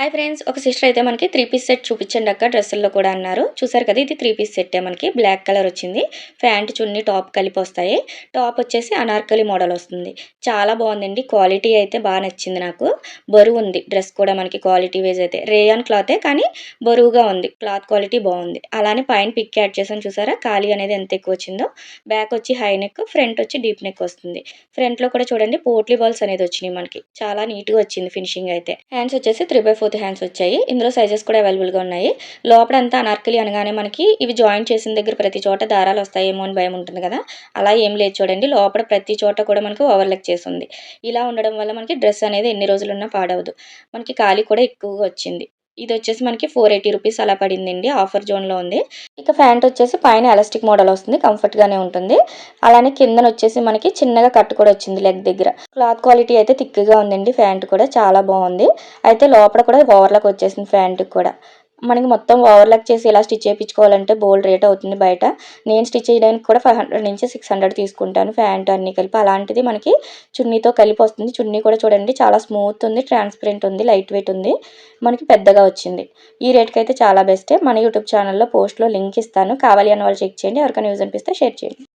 Hi friends ఒక sister అయితే మనకి త్రీ పీస్ సెట్ చూపించండి అక్క డ్రెస్సుల్లో కూడా అన్నారు. చూసారు కదా ఇది త్రీ పీస్ సెట్టే మనకి. బ్లాక్ కలర్ వచ్చింది. ప్యాంట్ చున్నీ టాప్ కలిపి వస్తాయి. టాప్ వచ్చేసి అనార్కలి మోడల్ వస్తుంది. చాలా బాగుందండి. క్వాలిటీ అయితే బాగా నచ్చింది నాకు. బరువు ఉంది. డ్రెస్ కూడా మనకి క్వాలిటీ వైజ్ అయితే. రేయాన్ క్లాతే కానీ బరువుగా ఉంది. క్లాత్ క్వాలిటీ బాగుంది. అలానే పైన పిక్ యాడ్ చేసాను చూసారా? ఖాళీ అనేది ఎంత ఎక్కువ వచ్చిందో. బ్యాక్ వచ్చి హై నెక్ ఫ్రంట్ వచ్చి డీప్ నెక్ వస్తుంది. ఫ్రంట్లో కూడా చూడండి పోట్లీ బాల్స్ అనేది వచ్చినాయి మనకి. చాలా నీట్గా వచ్చింది ఫినిషింగ్ అయితే. హ్యాండ్స్ వచ్చేసి త్రీ బై ఫోర్త్ హ్యాండ్స్ వచ్చాయి. ఇందులో సైజెస్ కూడా అవైలబుల్గా ఉన్నాయి. లోపలంతా అనార్కలి అనగానే మనకి ఇవి జాయిన్ చేసిన దగ్గర ప్రతి చోట దారాలు వస్తాయేమో అని భయం ఉంటుంది కదా. అలా ఏం లేదు చూడండి. లోపల ప్రతి చోట కూడా మనకి ఓవర్లెక్ చేస్తుంది. ఇలా ఉండడం వల్ల మనకి డ్రెస్ అనేది ఎన్ని రోజులున్నా పాడవదు. మనకి ఖాళీ కూడా ఎక్కువగా వచ్చింది. ఇది వచ్చేసి మనకి ఫోర్ ఎయిటీ రూపీస్ అలా పడిందండి. ఆఫర్ జోన్లో ఉంది. ఇక ప్యాంట్ వచ్చేసి పైన ఎలాస్టిక్ మోడల్ వస్తుంది. కంఫర్ట్గానే ఉంటుంది. అలానే కిందన వచ్చేసి మనకి చిన్నగా కట్ కూడా వచ్చింది లెగ్ దగ్గర. క్లాత్ క్వాలిటీ అయితే థిక్గా ఉందండి. ప్యాంట్ కూడా చాలా బాగుంది. అయితే లోపల కూడా ఓవర్లకు వచ్చేసింది ప్యాంట్కి కూడా. మనకి మొత్తం ఓవర్లాక్ చేసి ఇలా స్టిచ్ చేయించుకోవాలంటే బోల్డ్ రేట్ అవుతుంది బయట. నేను స్టిచ్ చేయడానికి కూడా ఫైవ్ హండ్రెడ్ నుంచి సిక్స్ హండ్రెడ్ తీసుకుంటాను. ప్యాంట్ అన్నీ కలిపి. అలాంటిది మనకి చున్నీతో కలిపి వస్తుంది. చున్నీ కూడా చూడండి చాలా స్మూత్ ఉంది ట్రాన్స్పరెంట్ ఉంది లైట్ వెయిట్ ఉంది. మనకి పెద్దగా వచ్చింది. ఈ రేట్కి అయితే చాలా బెస్టే. మన యూట్యూబ్ ఛానల్లో పోస్ట్లో లింక్ ఇస్తాను. కావాలి అన్న వాళ్ళు చెక్ చేయండి. ఎవరికైనా యూజ్ అనిపిస్తే షేర్ చేయండి.